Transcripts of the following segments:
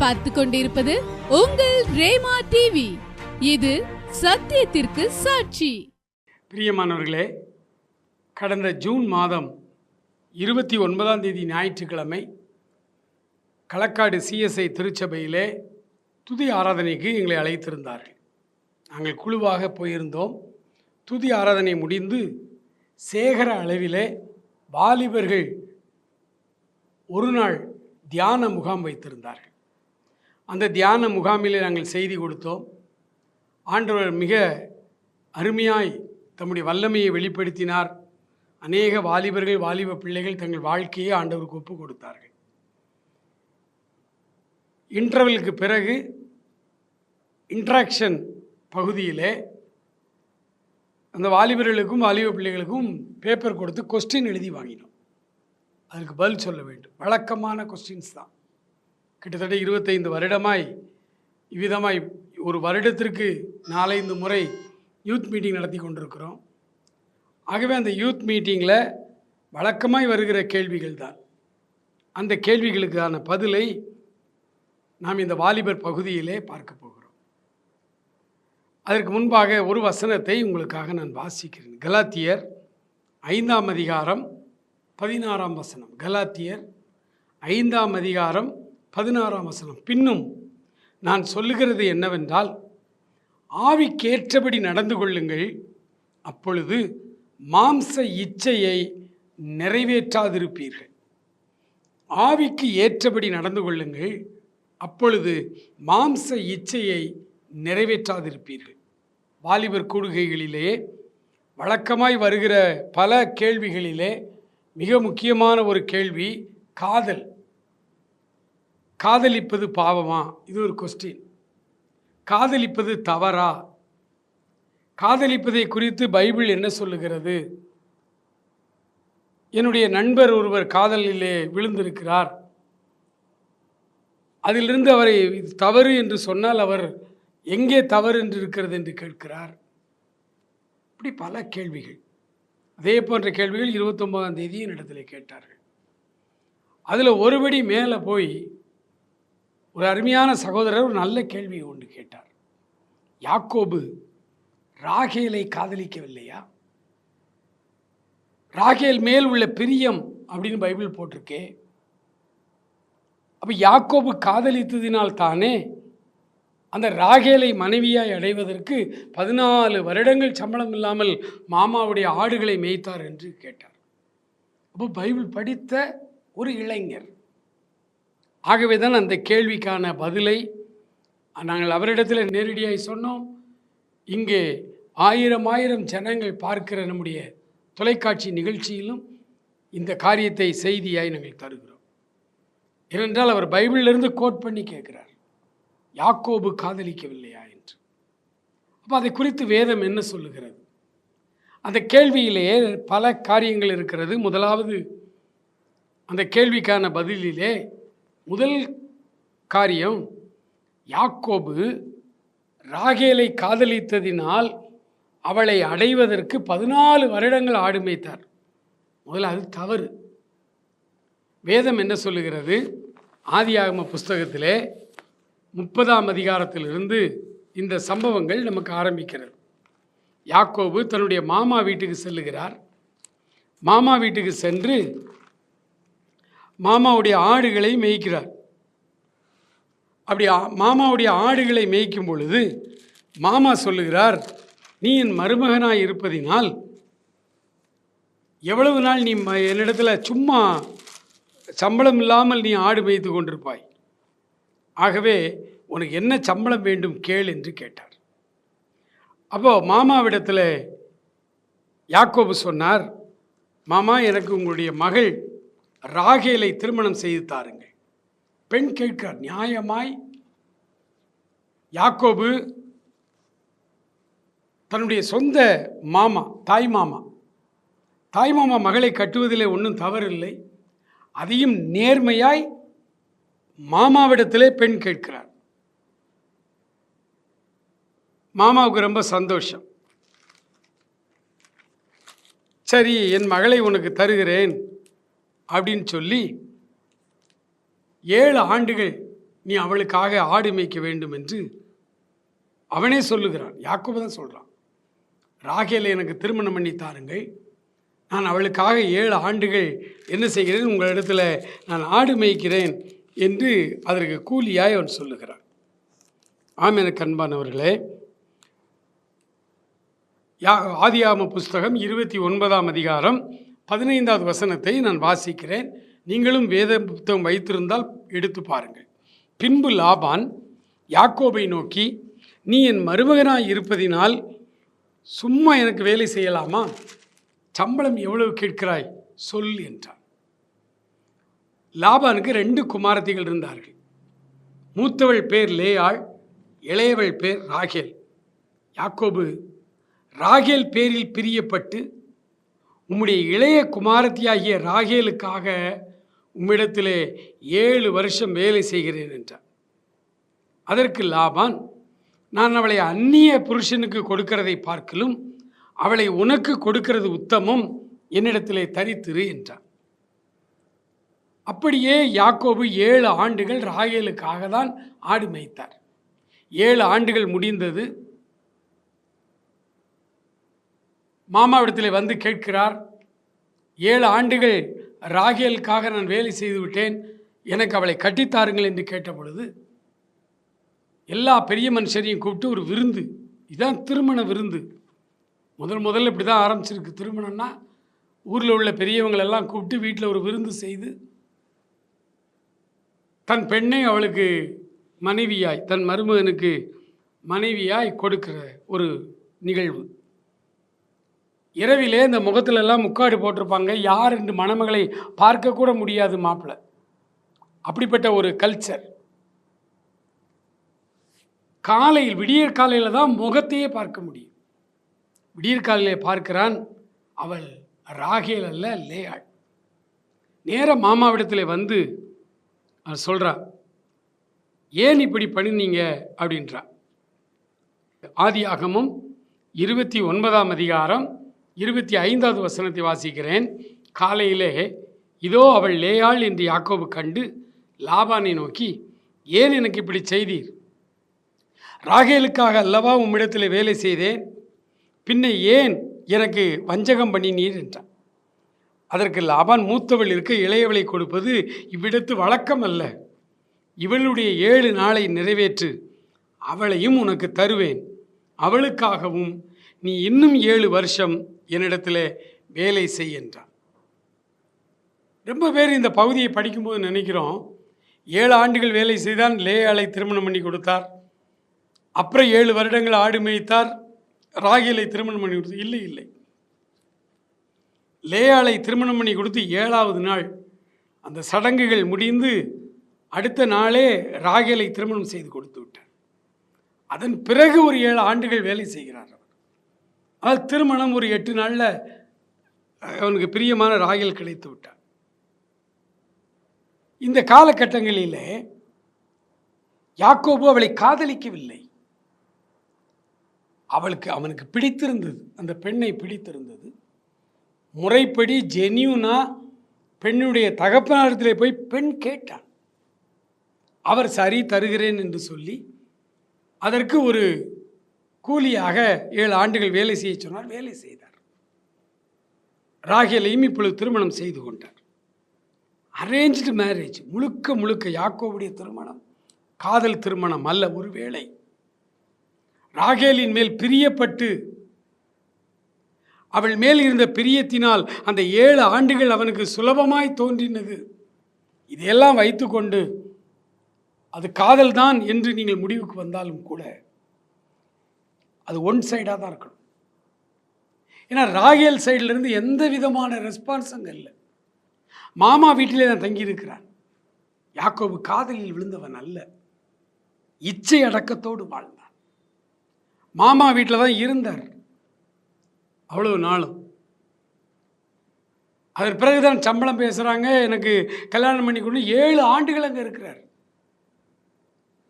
பார்த்து கொண்டிருப்பது உங்கள் ரேமா டிவி இது சத்தியத்திற்கு சாட்சி. பிரியமானவர்களே கடந்த ஜூன் மாதம் இருபத்தி ஒன்பதாம் தேதி ஞாயிற்றுக்கிழமை களக்காடு சிஎஸ்ஐ திருச்சபையிலே துதி ஆராதனைக்கு எங்களை அழைத்திருந்தார்கள். நாங்கள் குழுவாக போயிருந்தோம். துதி ஆராதனை முடிந்து சேகர அளவிலே வாலிபர்கள் ஒரு நாள் தியான முகாம் வைத்திருந்தார்கள். அந்த தியான முகாமிலே நாங்கள் செய்தி கொடுத்தோம். ஆண்டவர் மிக அருமையாய் தம்முடைய வல்லமையை வெளிப்படுத்தினார். அநேக வாலிபர்கள் வாலிப பிள்ளைகள் தங்கள் வாழ்க்கையை ஆண்டவருக்கு ஒப்பு கொடுத்தார்கள் இன்டர்வலுக்கு பிறகு இன்ட்ராக்ஷன் பகுதியிலே அந்த வாலிபர்களுக்கும் வாலிப பிள்ளைகளுக்கும் பேப்பர் கொடுத்து கொஸ்டின் எழுதி வாங்கினோம். அதுக்கு பதில் சொல்ல வேண்டும். வழக்கமான கொஸ்டின்ஸ் தான். கிட்டத்தட்ட இருபத்தைந்து வருடமாய் இவ்விதமாய் ஒரு வருடத்திற்கு நாலைந்து முறை யூத் மீட்டிங் நடத்தி கொண்டிருக்கிறோம். ஆகவே அந்த யூத் மீட்டிங்கில் வழக்கமாய் வருகிற கேள்விகள் தான். அந்த கேள்விகளுக்கான பதிலை நாம் இந்த வாலிபர் பகுதியிலே பார்க்க போகிறோம். அதற்கு முன்பாக ஒரு வசனத்தை உங்களுக்காக நான் வாசிக்கிறேன். கலாத்தியர் ஐந்தாம் அதிகாரம் பதினாறாம் வசனம். கலாத்தியர் ஐந்தாம் அதிகாரம் பதினாறாம் வசனம். பின்னும் நான் சொல்லுகிறது என்னவென்றால் ஆவிக்கேற்றபடி நடந்து கொள்ளுங்கள். அப்பொழுது மாம்ச இச்சையை நிறைவேற்றாதிருப்பீர்கள். ஆவிக்கு ஏற்றபடி நடந்து கொள்ளுங்கள். அப்பொழுது மாம்ச இச்சையை நிறைவேற்றாதிருப்பீர்கள். வாலிபர் கூடுகைகளிலே வழக்கமாய் வருகிற பல கேள்விகளிலே மிக முக்கியமான ஒரு கேள்வி காதல். காதலிப்பது பாவமா? இது ஒரு கொஸ்டின் காதலிப்பது தவறா? காதலிப்பதை குறித்து பைபிள் என்ன சொல்லுகிறது? என்னுடைய நண்பர் ஒருவர் காதலிலே விழுந்திருக்கிறார். அதிலிருந்து அவரை இது தவறு என்று சொன்னால் அவர் எங்கே தவறு என்று இருக்கிறது என்று கேட்கிறார். இப்படி பல கேள்விகள். அதே போன்ற கேள்விகள் இருபத்தொம்போதாம் தேதி என்னிடத்தில் கேட்டார்கள். அதில் ஒருபடி மேலே போய் ஒரு அருமையான சகோதரர் ஒரு நல்ல கேள்வியை ஒன்று கேட்டார். யாக்கோபு ராகேலை காதலிக்கவில்லையா? ராகேல் மேல் உள்ள பிரியம் அப்படின்னு பைபிள் போட்டிருக்கே. அப்போ யாக்கோபு காதலித்ததினால் தானே அந்த ராகேலை மனைவியாய் அடைவதற்கு பதினாலு வருடங்கள் சம்பளம் இல்லாமல் மாமாவுடைய ஆடுகளை மேய்த்தார் என்று கேட்டார். அப்போ பைபிள் படித்த ஒரு இளைஞர் ஆகவே தான் அந்த கேள்விக்கான பதிலை நாங்கள் அவரிடத்தில் நேரடியாக சொன்னோம். இங்கே ஆயிரம் ஆயிரம் ஜனங்கள் பார்க்கிற நம்முடைய தொலைக்காட்சி நிகழ்ச்சியிலும் இந்த காரியத்தை செய்தியாய் நாங்கள் தருகிறோம். ஏனென்றால் அவர் பைபிளிலிருந்து கோட் பண்ணி கேட்கிறார். யாக்கோபு காதலிக்கவில்லையா என்று. அப்போ அதை குறித்து வேதம் என்ன சொல்லுகிறது? அந்த கேள்வியிலேயே பல காரியங்கள் இருக்கிறது. முதலாவது அந்த கேள்விக்கான பதிலிலே முதல் காரியம் யாக்கோபு ராகேலை காதலித்ததினால் அவளை அடைவதற்கு பதினாலு வருடங்கள் ஆடுமைத்தார் முதல்ல அது தவறு. வேதம் என்ன சொல்லுகிறது? ஆதியாகம புஸ்தகத்திலே முப்பதாம் அதிகாரத்திலிருந்து இந்த சம்பவங்கள் நமக்கு ஆரம்பிக்கிறது. யாக்கோபு தன்னுடைய மாமா வீட்டுக்கு செல்லுகிறார். மாமா வீட்டுக்கு சென்று மாமாவுடைய ஆடுகளை மேய்க்கிறார். அப்படி மாமாவுடைய ஆடுகளை மேய்க்கும் பொழுது மாமா சொல்லுகிறார் நீ என் மருமகனாய் இருப்பதினால் எவ்வளவு நாள் நீ ம- என்னிடத்தில் சும்மா சம்பளம் இல்லாமல் நீ ஆடு மேய்த்து கொண்டிருப்பாய். ஆகவே உனக்கு என்ன சம்பளம் வேண்டும் கேள் என்று கேட்டார். அப்போ மாமாவிடத்தில் யாக்கோபு சொன்னார் மாமா எனக்கு உங்களுடைய மகள் ராகேலை திருமணம் செய்து தாருங்கள். பெண் கேட்கிறார் நியாயமாய் யாக்கோபு தன்னுடைய சொந்த மாமா தாய் மாமா. தாய் மாமா மகளை கட்டுவதிலே ஒன்றும் தவறில்லை. அதையும் நேர்மையாய் மாமாவிடத்திலே பெண் கேட்கிறார். மாமாவுக்கு ரொம்ப சந்தோஷம். சரி என் மகளை உனக்கு தருகிறேன். அப்படின்னு சொல்லி ஏழு ஆண்டுகள் நீ அவளுக்காக ஆடு மேய்க்க வேண்டும் என்று அவனே சொல்லுகிறான். யாக்கோபு தான் சொல்கிறான் ராகேலை எனக்கு திருமணம் பண்ணி தாருங்கள். நான் அவளுக்காக ஏழு ஆண்டுகள் என்ன செய்கிறேன்? உங்களிடத்தில் நான் ஆடு மேய்க்கிறேன் என்று அதற்கு கூலியாய் அவன் சொல்லுகிறான். ஆம் எனக்கு அன்பானவர்களே. யா ஆதியாம புஸ்தகம் இருபத்தி ஒன்பதாம் அதிகாரம் பதினைந்தாவது வசனத்தை நான் வாசிக்கிறேன். நீங்களும் வேத புத்தகம் வைத்திருந்தால் எடுத்து பாருங்கள். பின்பு லாபான் யாக்கோபை நோக்கி நீ என் மருமகனாய் இருப்பதினால் சும்மா எனக்கு வேலை செய்யலாமா? சம்பளம் எவ்வளவு கேட்கிறாய்? சொல் என்றான். லாபானுக்கு ரெண்டு குமாரத்திகள் இருந்தார்கள். மூத்தவள் பேர் லேயாள் இளையவள் பேர் ராகேல். யாக்கோபு ராகேல் பேரில் பிரியப்பட்டு உம்முடைய இளைய குமாரத்தியாகிய ராகேலுக்காக உம்மிடத்திலே ஏழு வருஷம் வேலை செய்கிறேன் என்றார். அதற்கு லாபான் நான் அவளை அந்நிய புருஷனுக்கு கொடுக்கிறதை பார்க்கலும் அவளை உனக்கு கொடுக்கிறது உத்தமம் என்னிடத்திலே தரித்திரு என்றான் அப்படியே யாக்கோபு ஏழு ஆண்டுகள் ராகேலுக்காக தான் ஆடு மேய்த்தார். ஏழு ஆண்டுகள் முடிந்தது மாமாவிடத்தில் வந்து கேட்கிறார் ஏழு ஆண்டுகள் ராகேலுக்காக நான் வேலை செய்து விட்டேன். எனக்கு அவளை கட்டித்தாருங்கள் என்று கேட்ட பொழுது எல்லா பெரிய மனுஷரையும் கூப்பிட்டு ஒரு விருந்து இதுதான் திருமண விருந்து. முதல் முதல்ல இப்படி தான் ஆரம்பிச்சிருக்கு திருமணம்னா ஊரில் உள்ள பெரியவங்களெல்லாம் கூப்பிட்டு வீட்டில் ஒரு விருந்து செய்து தன் பெண்ணை அவளுக்கு மனைவியாய் தன் மருமகனுக்கு மனைவியாய் கொடுக்கிற ஒரு நிகழ்வு. இரவிலே இந்த முகத்துலெல்லாம் முக்காடு போட்டிருப்பாங்க. யார் என்று மணமகளை பார்க்கக்கூட முடியாது மாப்பிள்ளை அப்படிப்பட்ட ஒரு கல்ச்சர் காலையில் விடியற் காலையில் தான் முகத்தையே பார்க்க முடியும். விடியற் காலையில் பார்க்கிறான் அவள் ராகேல் அல்ல லேயாள். நேர மாமாவிடத்தில் வந்து அவள் சொல்கிறா ஏன் இப்படி பண்ணினீங்க? அப்படின்றா. ஆதி ஆகமும் இருபத்தி ஒன்பதாம் அதிகாரம் இருபத்தி ஐந்தாவது வசனத்தை வாசிக்கிறேன். காலையிலே இதோ அவள் லேயாள் என்று யாக்கோபு கண்டு லாபானை நோக்கி ஏன் எனக்கு இப்படி செய்தீர்? ராகேலுக்காக அல்லவா உம்மிடத்தில் வேலை செய்தேன்? பின்ன ஏன் எனக்கு வஞ்சகம் பண்ணினீர்? என்றான். அதற்கு லாபான் மூத்தவள் இருக்க இளையவளை கொடுப்பது இவ்விடத்து வழக்கம் அல்ல. இவளுடைய ஏழு நாளை நிறைவேற்று. அவளையும் உனக்கு தருவேன். அவளுக்காகவும் நீ இன்னும் ஏழு வருஷம் என்னிடத்தில் வேலை செய் என்றான். ரொம்ப பேர் இந்த பகுதியை படிக்கும்போது நினைக்கிறோம் ஏழு ஆண்டுகள் வேலை செய்தான் லேயாலை திருமணம் பண்ணி கொடுத்தார். அப்புறம் ஏழு வருடங்கள் ஆடு மேய்த்தார் ராகிலை திருமணம் பண்ணி கொடுத்து இல்லை இல்லை. லேயாலை திருமணம் பண்ணி கொடுத்து ஏழாவது நாள் அந்த சடங்குகள் முடிந்து அடுத்த நாளே ராகேலை திருமணம் செய்து கொடுத்து விட்டார். அதன் பிறகு ஒரு ஏழு ஆண்டுகள் வேலை செய்கிறார் ஆனால் அது திருமணம் ஒரு எட்டு நாளில் அவனுக்கு பிரியமான ராகில் கிடைத்து விட்டான். இந்த காலகட்டங்களிலே யாக்கோபு அவளை காதலிக்கவில்லை. அவளுக்கு அவனுக்கு பிடித்திருந்தது அந்த பெண்ணை பிடித்திருந்தது. முறைப்படி ஜெனியூனா பெண்ணுடைய தகப்பனாரத்தில் போய் பெண் கேட்டான். அவர் சரி தருகிறேன் என்று சொல்லி அதற்கு ஒரு கூலியாக ஏழு ஆண்டுகள் வேலை செய்ய சொன்னார். வேலை செய்தார். ராகியலையும் இப்பொழுது திருமணம் செய்து கொண்டார். அரேஞ்சு மேரேஜ் முழுக்க முழுக்க யாக்கோவுடைய திருமணம் காதல் திருமணம் அல்ல ஒருவேளை ராகேலின் மேல் பிரியப்பட்டு அவள் மேல் இருந்த பிரியத்தினால் அந்த ஏழு ஆண்டுகள் அவனுக்கு சுலபமாய் தோன்றினது. இதையெல்லாம் வைத்துக்கொண்டு அது காதல் தான் என்று நீங்கள் முடிவுக்கு வந்தாலும் கூட அது ஒன் சைடாக தான் இருக்கணும். ஏன்னா ராகேல் சைட்லேருந்து எந்த விதமான ரெஸ்பான்ஸ் அங்கே இல்லை. மாமா வீட்டிலே தான் தங்கியிருக்கிறான் யாக்கோபு காதலில் விழுந்தவன் அல்ல. இச்சை அடக்கத்தோடு வாழ்ந்தான். மாமா வீட்டில் தான் இருந்தார். அவ்வளவு நாளும். அதன் பிறகுதான் சம்பளம் பேசுகிறாங்க எனக்கு கல்யாணம் பண்ணி கொண்டு ஏழு ஆண்டுகள் அங்கே இருக்கிறார்.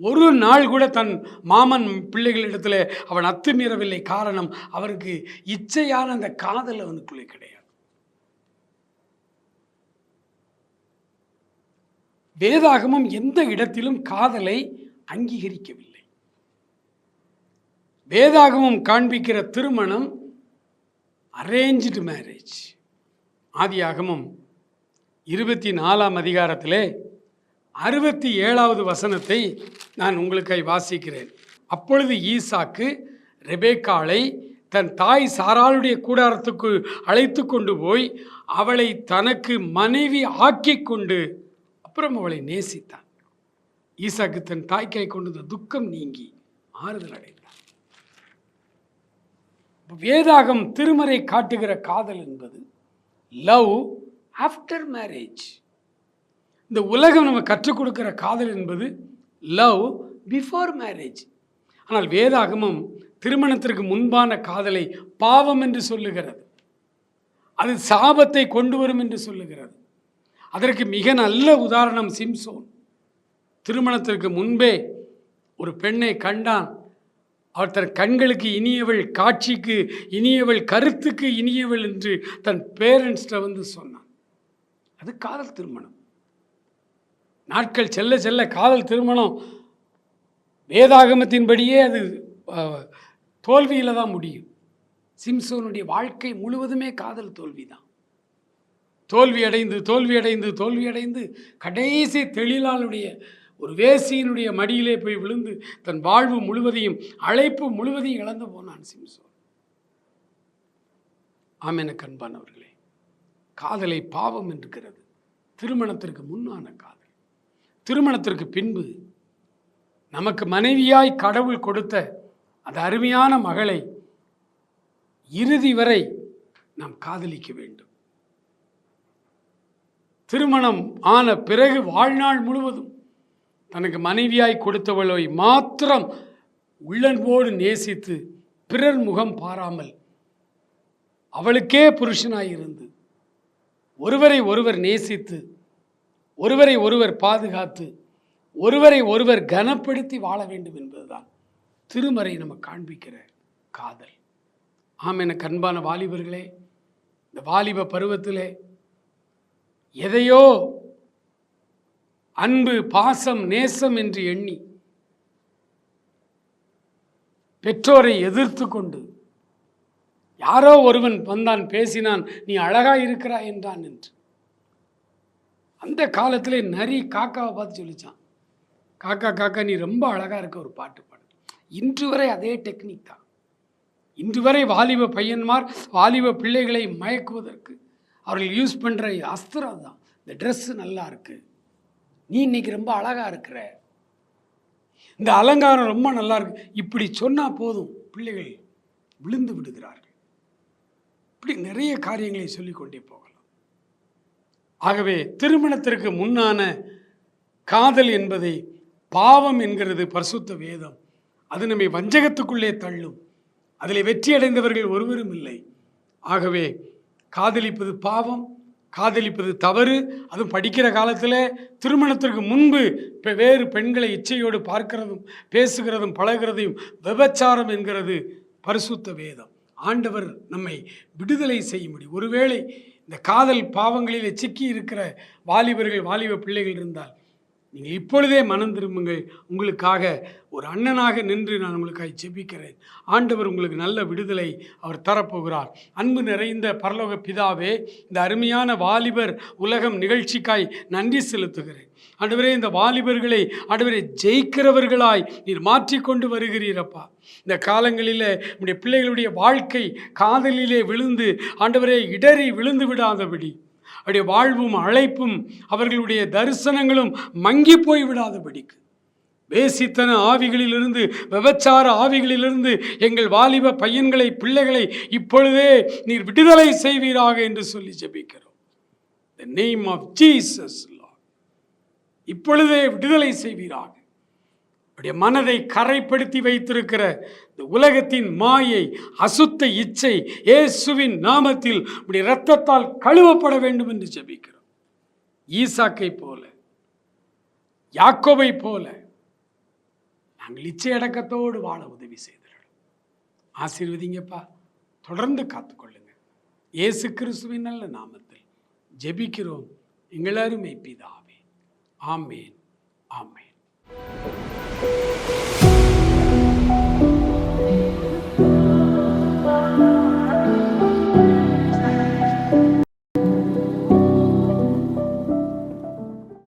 ஒரு நாள் கூட தன் மாமன் பிள்ளைகளிடத்தில் அவன் அத்துமீறவில்லை காரணம் அவருக்கு இச்சையான அந்த காதல் அவனுக்குள்ளே கிடையாது. வேதாகமம் எந்த இடத்திலும் காதலை அங்கீகரிக்கவில்லை. வேதாகமம் காண்பிக்கிற திருமணம் அரேஞ்சு மேரேஜ் ஆதியாகமம் இருபத்தி நாலாம் அதிகாரத்திலே அறுபத்தி ஏழாவது வசனத்தை நான் உங்களுக்காய் வாசிக்கிறேன். அப்பொழுது ஈசாக்கு ரெபேக்காளை தன் தாய் சாராளுடைய கூடாரத்துக்கு அழைத்து கொண்டு போய் அவளை தனக்கு மனைவி ஆக்கி கொண்டு அப்புறம் அவளை நேசித்தான். ஈசாக்கு தன் தாய்க்காய் கொண்டு துக்கம் நீங்கி ஆறுதல் அடைந்தான். வேதாகம் திருமறை காட்டுகிற காதல் என்பது லவ் ஆஃப்டர் மேரேஜ். இந்த உலகம் நம்ம கற்றுக் கொடுக்குற காதல் என்பது லவ் பிஃபோர் மேரேஜ் ஆனால் வேதாகமம் திருமணத்திற்கு முன்பான காதலை பாவம் என்று சொல்லுகிறது. அது சாபத்தை கொண்டு வரும் என்று சொல்லுகிறது. அதற்கு மிக நல்ல உதாரணம் சிம்சோன். திருமணத்திற்கு முன்பே ஒரு பெண்ணை கண்டான். அவர் தன் கண்களுக்கு இனியவள் காட்சிக்கு இனியவள் கருத்துக்கு இனியவள் என்று தன் பேரண்ட்ஸ்ட வந்து சொன்னான். அது காதல் திருமணம். நாட்கள் செல்ல செல்ல காதல் திருமணம் வேதாகமத்தின்படியே அது தோல்வியில் தான் முடியும். சிம்சோனுடைய வாழ்க்கை முழுவதுமே காதல் தோல்வி தான் தோல்வி அடைந்து தோல்வி அடைந்து தோல்வி அடைந்து கடைசி தெளிலாளுடைய ஒரு வேசியினுடைய மடியிலே போய் விழுந்து தன் வாழ்வு முழுவதையும் அழைப்பு முழுவதையும் இழந்து போனான் சிம்சோன். ஆமென கண்பானவர்களே காதலை பாவம் என்கிறது. திருமணத்திற்கு முன்னான காதல். திருமணத்திற்கு பின்பு நமக்கு மனைவியாய் கடவுள் கொடுத்த அந்த அருமையான மகளை இறுதி வரை நாம் காதலிக்க வேண்டும். திருமணம் ஆன பிறகு வாழ்நாள் முழுவதும் தனக்கு மனைவியாய் கொடுத்தவளை மாத்திரம் உள்ளன்போடு நேசித்து பிறர் முகம் பாராமல் அவளுக்கே புருஷனாயிருந்து ஒருவரை ஒருவர் நேசித்து ஒருவரை ஒருவர் பாதுகாத்து ஒருவரை ஒருவர் கனப்படுத்தி வாழ வேண்டும் என்பதுதான் திருமறை நம்ம காண்பிக்கிற காதல். ஆம் என கண்பான வாலிபர்களே இந்த வாலிப பருவத்திலே எதையோ அன்பு பாசம் நேசம் என்று எண்ணி பெற்றோரை எதிர்த்து கொண்டு யாரோ ஒருவன் வந்தான் பேசினான் நீ அழகா இருக்கிறாய் என்றான் என்று. அந்த காலத்தில் நரி காக்காவை பார்த்து சொல்லிச்சான். காக்கா காக்கா நீ ரொம்ப அழகாக இருக்க ஒரு பாட்டு பாடு. இன்று வரை அதே டெக்னிக் தான். இன்று வரை வாலிப பையன்மார் வாலிப பிள்ளைகளை மயக்குவதற்கு அவர்கள் யூஸ் பண்ணுற அஸ்திரம் தான் இந்த ட்ரெஸ்ஸு நல்லா இருக்குது நீ இன்னைக்கு ரொம்ப அழகாக இருக்கிற. இந்த அலங்காரம் ரொம்ப நல்லா இருக்கு. இப்படி சொன்னால் போதும் பிள்ளைகள் விழுந்து விடுகிறார்கள். இப்படி நிறைய காரியங்களை சொல்லிக்கொண்டே போகலாம். ஆகவே திருமணத்திற்கு முன்னான காதல் என்பதை பாவம் என்கிறது பரிசுத்த வேதம். அது நம்மை வஞ்சகத்துக்குள்ளே தள்ளும். அதில் வெற்றி அடைந்தவர்கள் ஒருவரும் இல்லை. ஆகவே காதலிப்பது பாவம் காதலிப்பது தவறு. அதுவும் படிக்கிற காலத்தில் திருமணத்திற்கு முன்பு இப்போ வேறு பெண்களை இச்சையோடு பார்க்கிறதும் பேசுகிறதும் பழகிறதையும் விபச்சாரம் என்கிறது பரிசுத்த வேதம். ஆண்டவர் நம்மை விடுதலை செய்ய முடியும் ஒருவேளை இந்த காதல் பாவங்களில் சிக்கி இருக்கிற வாலிபர்கள் வாலிப பிள்ளைகள் இருந்தால் நீங்கள் இப்பொழுதே மனம் திரும்புங்கள். உங்களுக்காக ஒரு அண்ணனாக நின்று நான் உங்களுக்காக ஜெபிக்கிறேன். ஆண்டவர் உங்களுக்கு நல்ல விடுதலை அவர் தரப்போகிறார். அன்பு நிறைந்த பரலோக பிதாவே இந்த அருமையான வாலிபர் உலகம் நிகழ்ச்சிக்காய் நன்றி செலுத்துகிறேன். ஆண்டவரே இந்த வாலிபர்களை அடுவரே ஜெயிக்கிறவர்களாய் நீர் மாற்றிக்கொண்டு வருகிறீரப்பா. இந்த காலங்களில் நம்முடைய பிள்ளைகளுடைய வாழ்க்கை காதலிலே விழுந்து ஆண்டவரே இடறி விழுந்து விடாதபடி. அவருடைய வாழ்வும் அழைப்பும் அவர்களுடைய தரிசனங்களும் மங்கி போய் விடாதபடிக்கு வேசித்தன ஆவிகளிலிருந்து விபச்சார ஆவிகளிலிருந்து எங்கள் வாலிப பையன்களை பிள்ளைகளை இப்பொழுதே நீர் விடுதலை செய்வீராக என்று சொல்லி ஜெபிக்கிறோம். த நேம் ஆஃப் ஜீசஸ் இப்பொழுதே விடுதலை செய்வீராக. அவருடைய மனதை கரைப்படுத்தி வைத்திருக்கிற இந்த உலகத்தின் மாயை அசுத்த இச்சை இயேசுவின் நாமத்தில் உடைய இரத்தத்தால் கழுவப்பட வேண்டும் என்று ஜெபிக்கிறோம். ஈசாக்கை போல யாக்கோவை போல நாங்கள் இச்சை அடக்கத்தோடு வாழ உதவி செய்தீர்கள். ஆசீர்வதிங்கப்பா. தொடர்ந்து காத்துக்கொள்ளுங்க. இயேசு கிறிஸ்துவின் நல்ல நாமத்தில் ஜெபிக்கிறோம். எங்கள் அருமை பிதாவே. ஆமேன். ஆமேன். Thank you.